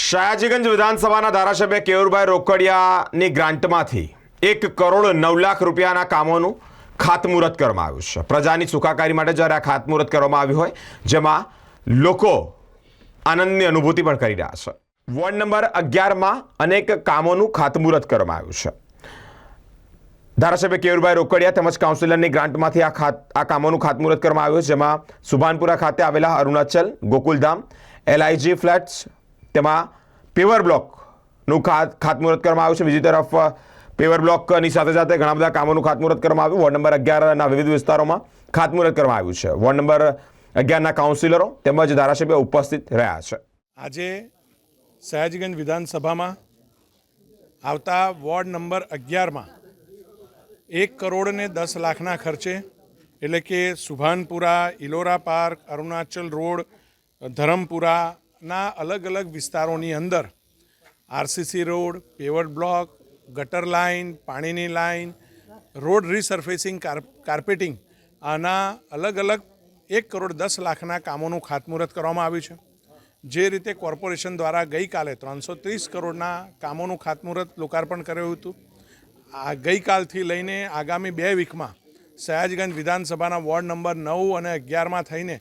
શાયાજીગંજ વિધાનસભાના ધારાસભ્ય કેયુરભાઈ રોકડિયાની ગ્રાન્ટમાંથી એક કરોડ નવ લાખ રૂપિયાના કામોનું ખાતમુહૂર્ત કરવામાં આવ્યું છે. પ્રજાની સુખાકારી માટે જ્યારે આ ખાતમુહૂર્ત કરવામાં આવ્યું હોય, જેમાં લોકો આનંદની અનુભૂતિ પણ કરી રહ્યા છે. વોર્ડ નંબર અગિયારમાં અનેક કામોનું ખાતમુહૂર્ત કરવામાં આવ્યું છે. ધારાસભ્ય કેયુરભાઈ રોકડિયા તેમજ કાઉન્સિલરની ગ્રાન્ટમાંથી આ ખાત, આ કામોનું ખાતમુહૂર્ત કરવામાં આવ્યું છે. જેમાં સુભાનપુરા ખાતે આવેલા અરુણાચલ, ગોકુલધામ, એલઆઈજી ફ્લેટ્સ તેમાં પેવર બ્લોકનું ખાત ખાતમુહૂર્ત કરવામાં આવ્યું છે. બીજી તરફ પેવર બ્લોકની સાથે સાથે ઘણા બધા કામોનું ખાતમુહૂર્ત કરવામાં આવ્યું. વોર્ડ નંબર અગિયારના વિવિધ વિસ્તારોમાં ખાતમુહૂર્ત કરવામાં આવ્યું છે. વોર્ડ નંબર અગિયારના કાઉન્સિલરો તેમજ ધારાસભ્ય ઉપસ્થિત રહ્યા છે. આજે સયાજીગંજ વિધાનસભામાં આવતા વોર્ડ નંબર અગિયારમાં એક કરોડ ને દસ લાખના ખર્ચે એટલે કે સુભાનપુરા, ઇલોરા પાર્ક, અરુણાચલ રોડ ધરમપુરાના અલગ અલગ વિસ્તારોની અંદર આરસીસી રોડ પેવર્ડ બ્લોક, ગટર લાઇન, પાણીની લાઇન, રોડ રિસર્ફેસિંગ કાર્પેટિંગ, આના અલગ અલગ એક કરોડ દસ લાખના કામોનું ખાતમુહૂર્ત કરવામાં આવ્યું છે. જે રીતે કોર્પોરેશન દ્વારા ગઈકાલે ત્રણસો ત્રીસ કરોડના કામોનું ખાતમુહૂર્ત લોકાર્પણ કર્યું હતું, આ ગઈકાલથી લઈને આગામી બે વીકમાં સયાજગંજ વિધાનસભાના વોર્ડ નંબર નવ અને અગિયારમાં થઈને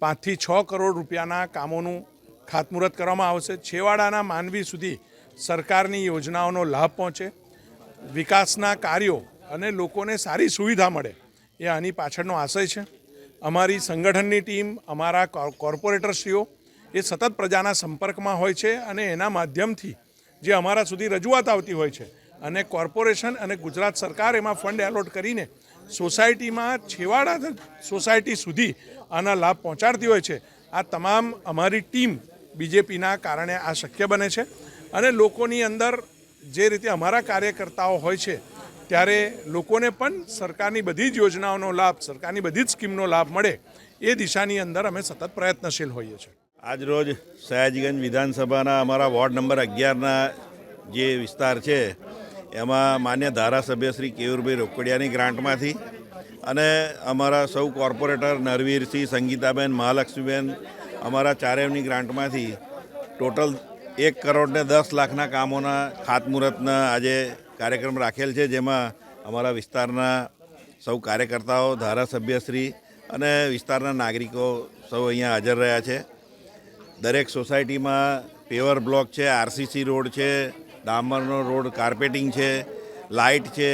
પાંચથી છ કરોડ રૂપિયાના કામોનું ખાતમુહૂર્ત કરવામાં આવશે. છેવાડાના માનવી સુધી સરકારની યોજનાઓનો લાભ પહોંચે. વિકાસના કાર્યો અને લોકોને સારી સુવિધા મળે એ આની પાછળનો આશય છે. અમારી સંગઠનની ટીમ, અમારા કોર- કોર્પોરેટરશ્રીઓ એ સતત પ્રજાના સંપર્કમાં હોય છે અને એના માધ્યમથી જે અમારા સુધી રજૂઆત આવતી હોય છે અને કોર્પોરેશન અને ગુજરાત સરકાર એમાં ફંડ એલોટ કરીને સોસાયટીમાં છેવાડા સોસાયટી સુધી આના લાભ પહોંચાડતી હોય છે. આ તમામ અમારી ટીમ બીજેપીના કારણે આ શક્ય બને છે. અને લોકોની અંદર જે રીતે અમારા કાર્યકર્તાઓ હોય છે, ત્યારે લોકોને પણ સરકારની બધી જ યોજનાઓનો લાભ, સરકારની બધી જ સ્કીમનો લાભ મળે એ દિશાની અંદર અમે સતત પ્રયત્નશીલ હોઈએ છીએ. આજ રોજ સયાજીગંજ વિધાનસભાના અમારા વોર્ડ નંબર અગિયારના જે વિસ્તાર છે એમાં માન્ય ધારાસભ્ય શ્રી કેયુરભાઈ રોકડિયાની ગ્રાન્ટમાંથી અને અમારા સૌ કોર્પોરેટર નરવીરસિંહ સંગીતાબેન, મહાલક્ષ્મીબેન અમારા ચારેયની ગ્રાન્ટમાંથી ટોટલ એક કરોડને દસ લાખના કામોના ખાતમુહૂર્તના આજે કાર્યક્રમ રાખેલ છે, જેમાં અમારા વિસ્તારના સૌ કાર્યકર્તાઓ ધારાસભ્યશ્રી અને વિસ્તારના નાગરિકો સૌ અહીંયા હાજર રહ્યા છે. દરેક સોસાયટીમાં પેવર બ્લોક છે, આરસીસી રોડ છે ડામરનો રોડ કાર્પેટિંગ છે, લાઇટ છે,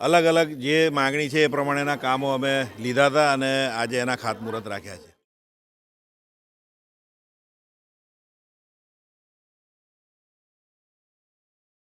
અલગ અલગ જે માગણી છે એ પ્રમાણેના કામો અમે લીધા હતા અને આજે એના ખાતમુહૂર્ત રાખ્યા છે.